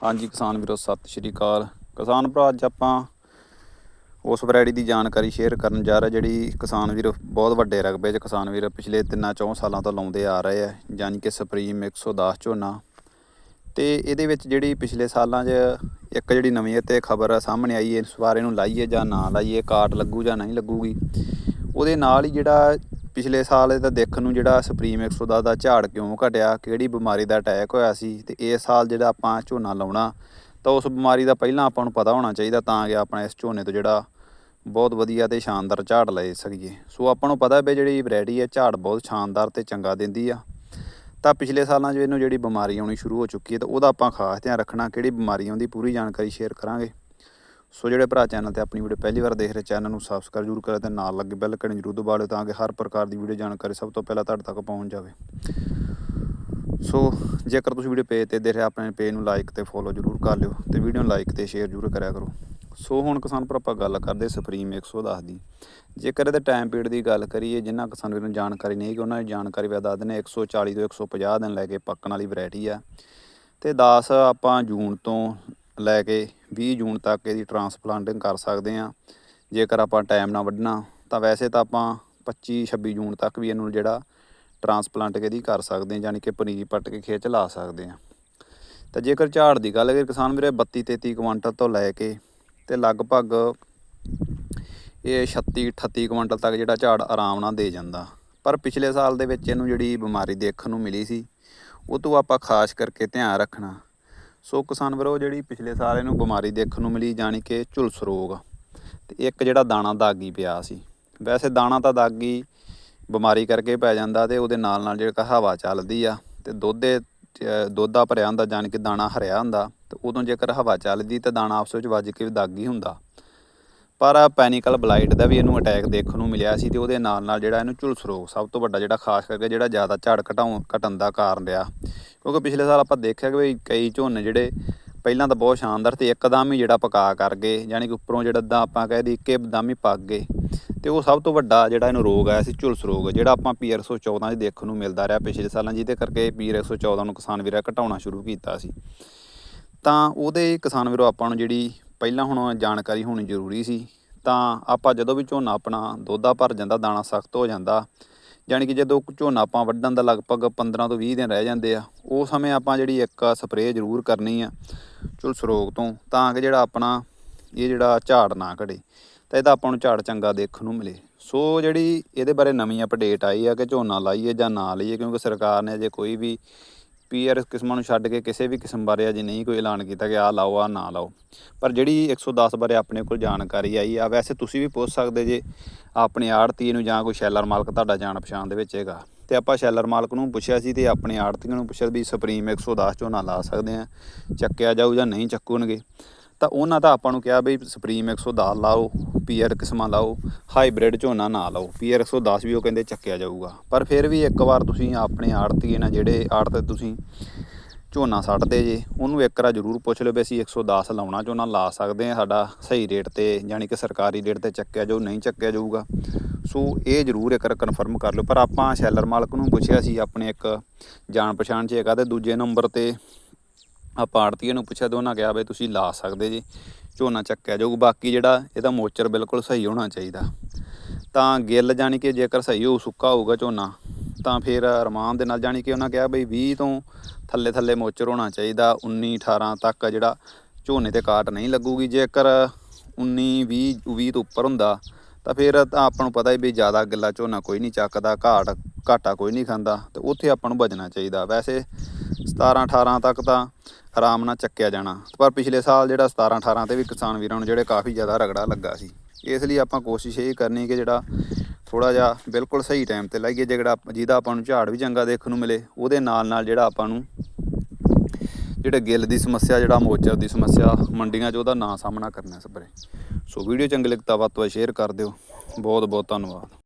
ਹਾਂਜੀ, ਕਿਸਾਨ ਵੀਰੋ, ਸਤਿ ਸ਼੍ਰੀ ਅਕਾਲ। ਕਿਸਾਨ ਭਰਾ, ਅੱਜ ਆਪਾਂ ਉਸ ਵੈਰਾਈਟੀ ਦੀ ਜਾਣਕਾਰੀ ਸ਼ੇਅਰ ਕਰਨ ਜਾ ਰਹੇ ਜਿਹੜੀ ਕਿਸਾਨ ਵੀਰ ਬਹੁਤ ਵੱਡੇ ਰਕਬੇ 'ਚ ਕਿਸਾਨ ਵੀਰ ਪਿਛਲੇ 3-4 ਸਾਲਾਂ ਤੋਂ ਲਾਉਂਦੇ ਆ ਰਹੇ ਆ ਯਾਨੀ ਕਿ ਸੁਪਰੀਮ 110 ਝੋਨਾ। ਤੇ ਇਹਦੇ ਵਿੱਚ ਜਿਹੜੀ ਪਿਛਲੇ ਸਾਲਾਂ 'ਚ ਇੱਕ ਜਿਹੜੀ ਨਵੀਂ ਇਹ ਤੇ ਖਬਰ ਸਾਹਮਣੇ ਆਈ ਹੈ ਇਸ ਬਾਰੇ ਨੂੰ ਲਾਈਏ ਜਾਂ ਨਾ ਲਾਈਏ ਕਾਟ ਲੱਗੂ ਜਾਂ ਨਹੀਂ ਲੱਗੂਗੀ, ਉਹਦੇ ਨਾਲ ਹੀ ਜਿਹੜਾ ਪਿਛਲੇ ਸਾਲ ਇਹਦਾ ਦੇਖਣ ਨੂੰ ਜਿਹੜਾ ਸੁਪਰੀਮ 110 ਦਾ ਝਾੜ ਕਿਉਂ ਘਟਿਆ, ਕਿਹੜੀ ਬਿਮਾਰੀ ਦਾ ਅਟੈਕ ਹੋਇਆ ਸੀ ਤੇ ਇਸ ਸਾਲ ਜਿਹੜਾ ਆਪਾਂ ਝੋਨਾ ਲਾਉਣਾ, ਤਾਂ ਉਸ ਬਿਮਾਰੀ ਦਾ ਪਹਿਲਾਂ ਆਪਾਂ ਨੂੰ ਪਤਾ ਹੋਣਾ ਚਾਹੀਦਾ ਤਾਂ ਕਿ ਆਪਣਾ ਇਸ ਝੋਨੇ ਤੋਂ ਜਿਹੜਾ ਬਹੁਤ ਵਧੀਆ ਤੇ ਸ਼ਾਨਦਾਰ ਝਾੜ ਲੈ ਸਕੀਏ। ਸੋ ਆਪਾਂ ਨੂੰ ਪਤਾ ਵੀ ਜਿਹੜੀ ਵੈਰਾਈਟੀ ਹੈ, ਝਾੜ ਬਹੁਤ ਸ਼ਾਨਦਾਰ ਤੇ ਚੰਗਾ ਦਿੰਦੀ ਆ। ਤਾਂ ਪਿਛਲੇ ਸਾਲਾਂ 'ਚ ਇਹਨੂੰ ਜਿਹੜੀ ਬਿਮਾਰੀ ਆਉਣੀ ਸ਼ੁਰੂ ਹੋ ਚੁੱਕੀ ਹੈ, ਤਾਂ ਉਹਦਾ ਆਪਾਂ ਖਾਸ ਧਿਆਨ ਰੱਖਣਾ, ਕਿਹੜੀ ਬਿਮਾਰੀ ਆਉਂਦੀ ਪੂਰੀ ਜਾਣਕਾਰੀ ਸ਼ੇਅਰ ਕਰਾਂਗੇ। ਸੋ ਜਿਹੜੇ ਭਰਾ ਚੈਨਲ ਤੇ ਆਪਣੀ ਵੀਡੀਓ ਪਹਿਲੀ ਵਾਰ ਦੇਖ ਰਹੇ, ਚੈਨਲ ਨੂੰ ਸਬਸਕ੍ਰਾਈਬ ਜ਼ਰੂਰ ਕਰੇ ਤੇ ਨਾਲ ਲੱਗੇ ਬੈਲ ਘੰਟੀ ਜ਼ਰੂਰ ਦਬਾ ਲਿਓ ਤਾਂ ਕਿ ਹਰ ਪ੍ਰਕਾਰ ਦੀ ਵੀਡੀਓ ਜਾਣਕਾਰੀ ਸਭ ਤੋਂ ਪਹਿਲਾਂ ਤੁਹਾਡੇ ਤੱਕ ਪਹੁੰਚ ਜਾਵੇ। ਸੋ ਜੇਕਰ ਤੁਸੀਂ ਵੀਡੀਓ ਪੇਜ ਤੇ ਦੇਖ ਰਹੇ, ਆਪਣੇ ਪੇਜ ਨੂੰ ਲਾਈਕ ਤੇ ਫੋਲੋ ਜ਼ਰੂਰ ਕਰ ਲਿਓ ਤੇ ਵੀਡੀਓ ਨੂੰ ਲਾਈਕ ਤੇ ਸ਼ੇਅਰ ਜ਼ਰੂਰ ਕਰਿਆ ਕਰੋ। ਸੋ ਹੁਣ ਕਿਸਾਨ ਭਰਾ, ਆਪਾਂ ਗੱਲ ਕਰਦੇ ਸੁਪਰੀਮ 110 ਦੀ। ਜੇਕਰ ਇਹਦੇ ਟਾਈਮ ਪੀਰੀਅਡ ਦੀ ਗੱਲ ਕਰੀਏ ਜਿਨ੍ਹਾਂ ਕਿਸਾਨ ਵੀਰ ਨੂੰ ਜਾਣਕਾਰੀ ਨਹੀਂ ਕਿ ਉਹਨਾਂ ਦੀ ਜਾਣਕਾਰੀ ਵੀ ਦੱਸ ਦਿੰਦੇ 140 ਤੋਂ 150 ਦਿਨ ਲੈ ਕੇ ਪੱਕਣ ਵਾਲੀ ਵੈਰਾਈਟੀ ਆ। ਤੇ 10 ਆਪਾਂ ਜੂਨ ਤੋਂ ਲੈ ਕੇ 20 ਜੂਨ ਤੱਕ ਇਹਦੀ ਟਰਾਂਸਪਲਾਂਟਿੰਗ ਕਰ ਸਕਦੇ ਆ ਜੇਕਰ ਆਪਾਂ ਟਾਈਮ ਨਾ ਵੱਢਣਾ, ਤਾਂ ਵੈਸੇ ਤਾਂ ਆਪਾਂ 25 26 ਜੂਨ ਤੱਕ ਵੀ ਇਹਨੂੰ ਜਿਹੜਾ ਟਰਾਂਸਪਲਾਂਟ ਇਹਦੀ ਕਰ ਸਕਦੇ ਆ ਯਾਨੀ ਕਿ ਪਨੀਰੀ ਪੱਟ ਕੇ ਖੇਚ ਲਾ ਸਕਦੇ ਆ ਤਾਂ ਜੇਕਰ ਝਾੜ ਦੀ ਗੱਲ ਕਰੀਏ, ਕਿਸਾਨ ਵੀਰੇ 32 33 ਕੁਇੰਟਲ ਤੋਂ ਲੈ ਕੇ ਤੇ ਲਗਭਗ ਇਹ 36 38 ਕੁਇੰਟਲ ਤੱਕ ਜਿਹੜਾ ਝਾੜ ਆਰਾਮ ਨਾਲ ਦੇ ਜਾਂਦਾ। ਪਰ ਪਿਛਲੇ ਸਾਲ ਦੇ ਵਿੱਚ ਇਹਨੂੰ ਜਿਹੜੀ ਬਿਮਾਰੀ ਦੇਖਣ ਨੂੰ ਮਿਲੀ ਸੀ, ਉਹ ਤੋਂ ਆਪਾਂ ਖਾਸ ਕਰਕੇ ਧਿਆਨ ਰੱਖਣਾ। ਸੋ ਕਿਸਾਨ ਵੀਰੋ, ਜਿਹੜੀ ਪਿਛਲੇ ਸਾਲ ਇਹਨੂੰ ਬਿਮਾਰੀ ਦੇਖਣ ਨੂੰ ਮਿਲੀ, ਜਾਣੀ ਕਿ ਝੁਲਸ ਰੋਗ। ਤੇ ਇੱਕ ਜਿਹੜਾ ਦਾਣਾ ਦਾਗੀ ਪਿਆ ਸੀ। ਵੈਸੇ ਦਾਣਾ ਤਾਂ ਦਾਗੀ ਬਿਮਾਰੀ ਕਰਕੇ ਪੈ ਜਾਂਦਾ ਤੇ ਉਹਦੇ ਨਾਲ ਨਾਲ ਜਿਹੜਾ ਹਵਾ ਚੱਲਦੀ ਆ, ਤੇ ਦੁੱਧੇ ਦੇ ਦੁੱਧ ਦਾ ਭਰਿਆ ਹੁੰਦਾ, ਜਾਣੀ ਕਿ ਦਾਣਾ ਹਰਿਆ ਹੁੰਦਾ, ਤੇ ਉਦੋਂ ਜੇਕਰ ਹਵਾ ਚੱਲਦੀ ਤਾਂ ਦਾਣਾ ਆਪਸ ਵਿੱਚ ਵੱਜ ਕੇ ਦਾਗੀ ਹੁੰਦਾ। ਪਰ ਪੈਨੀਕਲ ਬਲਾਈਟ ਦਾ ਵੀ ਇਹਨੂੰ ਅਟੈਕ ਦੇਖਣ ਨੂੰ ਮਿਲਿਆ ਸੀ ਤੇ ਉਹਦੇ ਨਾਲ ਨਾਲ ਜਿਹੜਾ ਇਹਨੂੰ ਝੁਲਸ ਰੋਗ ਸਭ ਤੋਂ ਵੱਡਾ ਜਿਹੜਾ ਖਾਸ ਕਰਕੇ ਜਿਹੜਾ ਜ਼ਿਆਦਾ ਝਾੜ ਘਟਾਉਣ, ਘਟਣ ਦਾ ਕਾਰਨ ਰਿਹਾ। ਕਿਉਂਕਿ ਪਿਛਲੇ ਸਾਲ ਆਪਾਂ ਦੇਖਿਆ ਕਿ ਵੀ ਕਈ ਝੋਨੇ ਜਿਹੜੇ ਪਹਿਲਾਂ ਤਾਂ ਬਹੁਤ ਸ਼ਾਨਦਾਰ ਤੇ ਇੱਕਦਮ ਹੀ ਜਿਹੜਾ ਪਕਾ ਕਰ ਗਏ ਯਾਨੀ ਕਿ ਉੱਪਰੋਂ ਜਿਹੜਾ ਦਾ ਆਪਾਂ ਕਹਿ ਦਈਏ ਕਿ ਇੱਕਦਮ ਹੀ ਪੱਕ ਗਏ। ਤੇ ਉਹ ਸਭ ਤੋਂ ਵੱਡਾ ਜਿਹੜਾ ਇਹਨੂੰ ਰੋਗ ਆਇਆ ਸੀ, ਝੁਲਸ ਰੋਗ, ਜਿਹੜਾ ਆਪਾਂ ਪੀਆਰ 114 'ਚ ਦੇਖਣ ਨੂੰ ਮਿਲਦਾ ਰਿਹਾ ਪਿਛਲੇ ਸਾਲਾਂ ਜਿਹਦੇ ਕਰਕੇ ਪੀਆਰ 114 ਨੂੰ ਕਿਸਾਨ ਵੀਰਾ ਘਟਾਉਣਾ ਸ਼ੁਰੂ ਕੀਤਾ ਸੀ। ਤਾਂ ਉਹਦੇ ਕਿਸਾਨ ਵੀਰੋ ਆਪਾਂ ਨੂੰ ਜਿਹੜੀ ਪਹਿਲਾਂ ਹੁਣ ਜਾਣਕਾਰੀ ਹੋਣੀ ਜ਼ਰੂਰੀ ਸੀ, ਤਾਂ ਆਪਾਂ ਜਦੋਂ ਵੀ ਝੋਨਾ ਆਪਣਾ ਦੋਦਾ ਭਰ ਜਾਂਦਾ, ਦਾਣਾ ਸਖਤ ਹੋ ਜਾਂਦਾ ਯਾਨੀ ਕਿ ਜਦੋਂ ਝੋਨਾ ਆਪਾਂ ਵੱਢਣ ਦਾ ਲਗਭਗ 15 ਤੋਂ 20 ਦਿਨ ਰਹਿ ਜਾਂਦੇ ਆ, ਉਹ ਸਮੇਂ ਆਪਾਂ ਜਿਹੜੀ ਇੱਕ ਸਪਰੇਅ ਜ਼ਰੂਰ ਕਰਨੀ ਆ ਝੁਲਸ ਰੋਗ ਤੋਂ, ਤਾਂ ਕਿ ਜਿਹੜਾ ਆਪਣਾ ਇਹ ਜਿਹੜਾ ਝਾੜ ਨਾ ਘੜੇ ਤਾਂ ਇਹਦਾ ਆਪਾਂ ਨੂੰ ਝਾੜ ਚੰਗਾ ਦੇਖਣ ਨੂੰ ਮਿਲੇ। ਸੋ ਜਿਹੜੀ ਇਹਦੇ ਬਾਰੇ ਨਵੀਂ ਅਪਡੇਟ ਆਈ ਆ ਕਿ ਝੋਨਾ ਲਾਈਏ ਜਾਂ ਨਾ ਲਾਈਏ, ਕਿਉਂਕਿ ਸਰਕਾਰ ਨੇ ਅਜੇ ਕੋਈ ਵੀ ਪੀਆਰ ਕਿਸਮਾਂ ਨੂੰ ਛੱਡ ਕੇ ਕਿਸੇ ਵੀ ਕਿਸਮ ਬਾਰੇ ਅਜੇ ਨਹੀਂ ਕੋਈ ਐਲਾਨ ਕੀਤਾ ਕਿ ਆ ਲਾਓ ਆ ਨਾ ਲਾਓ। ਪਰ ਜਿਹੜੀ 110 ਬਾਰੇ ਆਪਣੇ ਕੋਲ ਜਾਣਕਾਰੀ ਆਈ ਆ, ਵੈਸੇ ਤੁਸੀਂ ਵੀ ਪੁੱਛ ਸਕਦੇ ਜੇ ਆਪਣੇ ਆੜਤੀ ਨੂੰ ਜਾਂ ਕੋਈ ਸ਼ੈਲਰ ਮਾਲਕ ਤੁਹਾਡਾ ਜਾਣ ਪਛਾਣ ਦੇ ਵਿੱਚ ਹੈਗਾ। ਤੇ ਆਪਾਂ ਸ਼ੈਲਰ ਮਾਲਕ ਨੂੰ ਪੁੱਛਿਆ ਸੀ ਤੇ ਆਪਣੇ ਆੜਤੀਆਂ ਨੂੰ ਪੁੱਛਿਆ ਵੀ ਸੁਪਰੀਮ 110 ਝੋਨਾ ਲਾ ਸਕਦੇ ਆ, ਚੱਕਿਆ ਜਾਊ ਜਾਂ ਨਹੀਂ ਚੱਕੂਣਗੇ ਤਾਂ ਉਹਨਾਂ ਦਾ ਆਪਾਂ ਨੂੰ ਕਿਹਾ ਬਈ ਸੁਪਰੀਮ 110 ਲਾਓ ਪੀਆਰ ਕਿਸਮਾਂ ਲਾਓ ਹਾਈਬ੍ਰਿਡ ਝੋਨਾ ਨਾ ਲਾਓ। ਪੀਆਰ 110 ਵੀ ਉਹ ਕਹਿੰਦੇ ਚੱਕਿਆ ਜਾਊਗਾ। ਪਰ ਫਿਰ ਵੀ ਇੱਕ ਵਾਰ ਤੁਸੀਂ ਆਪਣੇ ਆੜਤੀਏ ਨਾਲ ਜਿਹੜੇ ਆੜਤ ਤੁਸੀਂ ਝੋਨਾ ਛੱਡਦੇ ਜੇ, ਉਹਨੂੰ ਇੱਕ ਵਾਰ ਜ਼ਰੂਰ ਪੁੱਛ ਲਿਓ ਵੀ ਅਸੀਂ 110 ਲਾਉਣਾ ਝੋਨਾ ਲਾ ਸਕਦੇ ਆ ਸਾਡਾ ਸਹੀ ਰੇਟ ਤੇ ਯਾਨੀ ਕਿ ਸਰਕਾਰੀ ਰੇਟ ਤੇ ਚੱਕਿਆ ਜਾਊ, ਨਹੀਂ ਚੱਕਿਆ ਜਾਊਗਾ। ਸੋ ਇਹ ਜ਼ਰੂਰ ਇੱਕ ਵਾਰ ਕਨਫਰਮ ਕਰ ਲਿਓ। ਪਰ ਆਪਾਂ ਸ਼ੈਲਰ ਮਾਲਕ ਨੂੰ ਪੁੱਛਿਆ ਸੀ, ਆਪਣੇ ਇੱਕ ਜਾਣ ਪਛਾਣ 'ਚ ਹੈਗਾ ਤੇ ਦੂਜੇ ਨੰਬਰ ਤੇ ਆਪਾਂ ਆੜਤੀਏ ਨੂੰ ਪੁੱਛਿਆ ਤੇ ਉਹਨਾਂ ਕਿਹਾ ਵੀ ਤੁਸੀਂ ਲਾ ਸਕਦੇ ਜੀ, ਝੋਨਾ ਚੱਕਿਆ ਜਾਊ, ਬਾਕੀ ਜਿਹੜਾ ਇਹਦਾ ਮੋਚਰ ਬਿਲਕੁਲ ਸਹੀ ਹੋਣਾ ਚਾਹੀਦਾ। ਤਾਂ ਗਿੱਲ ਜਾਣੀ ਕਿ ਜੇਕਰ ਸਹੀ ਹੋ ਸੁੱਕਾ ਹੋਊਗਾ ਝੋਨਾ, ਤਾਂ ਫਿਰ ਅਰਮਾਨ ਦੇ ਨਾਲ ਜਾਣੀ ਕਿ ਉਹਨਾਂ ਕਿਹਾ ਬਈ 20 ਤੋਂ ਥੱਲੇ ਥੱਲੇ ਮੋਚਰ ਹੋਣਾ ਚਾਹੀਦਾ 19 18 ਤੱਕ ਜਿਹੜਾ ਝੋਨੇ ਤੇ ਕਾਟ ਨਹੀਂ ਲੱਗੂਗੀ। ਜੇਕਰ 19 20 20 ਤੋਂ ਉੱਪਰ ਹੁੰਦਾ, ਤਾਂ ਫਿਰ ਤਾਂ ਆਪਾਂ ਨੂੰ ਪਤਾ ਹੀ ਵੀ ਜ਼ਿਆਦਾ ਗਿੱਲਾ ਝੋਨਾ ਕੋਈ ਨਹੀਂ ਚੱਕਦਾ, ਘਾਟ, ਘਾਟਾ ਕੋਈ ਨਹੀਂ ਖਾਂਦਾ, ਤੇ ਉੱਥੇ ਆਪਾਂ ਨੂੰ ਬਚਣਾ ਚਾਹੀਦਾ। ਵੈਸੇ 17 18 ਤੱਕ ਤਾਂ ਆਰਾਮ ਨਾਲ ਚੱਕਿਆ ਜਾਣਾ। ਪਰ ਪਿਛਲੇ ਸਾਲ ਜਿਹੜਾ 17 18 ਤੇ ਵੀ ਕਿਸਾਨ ਵੀਰਾਂ ਨੂੰ ਜਿਹੜੇ ਕਾਫੀ ਜ਼ਿਆਦਾ ਰਗੜਾ ਲੱਗਾ ਸੀ, ਇਸ ਲਈ ਆਪਾਂ ਕੋਸ਼ਿਸ਼ ਇਹ ਕਰਨੀ ਕਿ ਜਿਹੜਾ ਥੋੜਾ ਜਿਹਾ ਬਿਲਕੁਲ ਸਹੀ ਟਾਈਮ ਤੇ ਲਾਈਏ ਜਿਹੜਾ ਜਿਹਦਾ ਆਪਾਂ ਨੂੰ ਝਾੜ ਵੀ ਚੰਗਾ ਦੇਖਣ ਨੂੰ ਮਿਲੇ, ਉਹਦੇ ਨਾਲ ਨਾਲ ਜਿਹੜਾ ਆਪਾਂ ਨੂੰ ਜਿਹੜੇ ਗਿੱਲ ਦੀ ਸਮੱਸਿਆ, ਜਿਹੜਾ ਮੋਚਰ ਦੀ ਸਮੱਸਿਆ, ਮੰਡੀਆਂ 'ਚ ਉਹਦਾ ਨਾ ਸਾਹਮਣਾ ਕਰਨਾ ਸਪਰੇ ਸੋ ਵੀਡੀਓ ਚੰਗੀ ਲੱਗੀ ਵੱਧ ਤੋਂ ਵੱਧ ਸ਼ੇਅਰ ਕਰ ਦਿਓ। ਬਹੁਤ ਬਹੁਤ ਧੰਨਵਾਦ।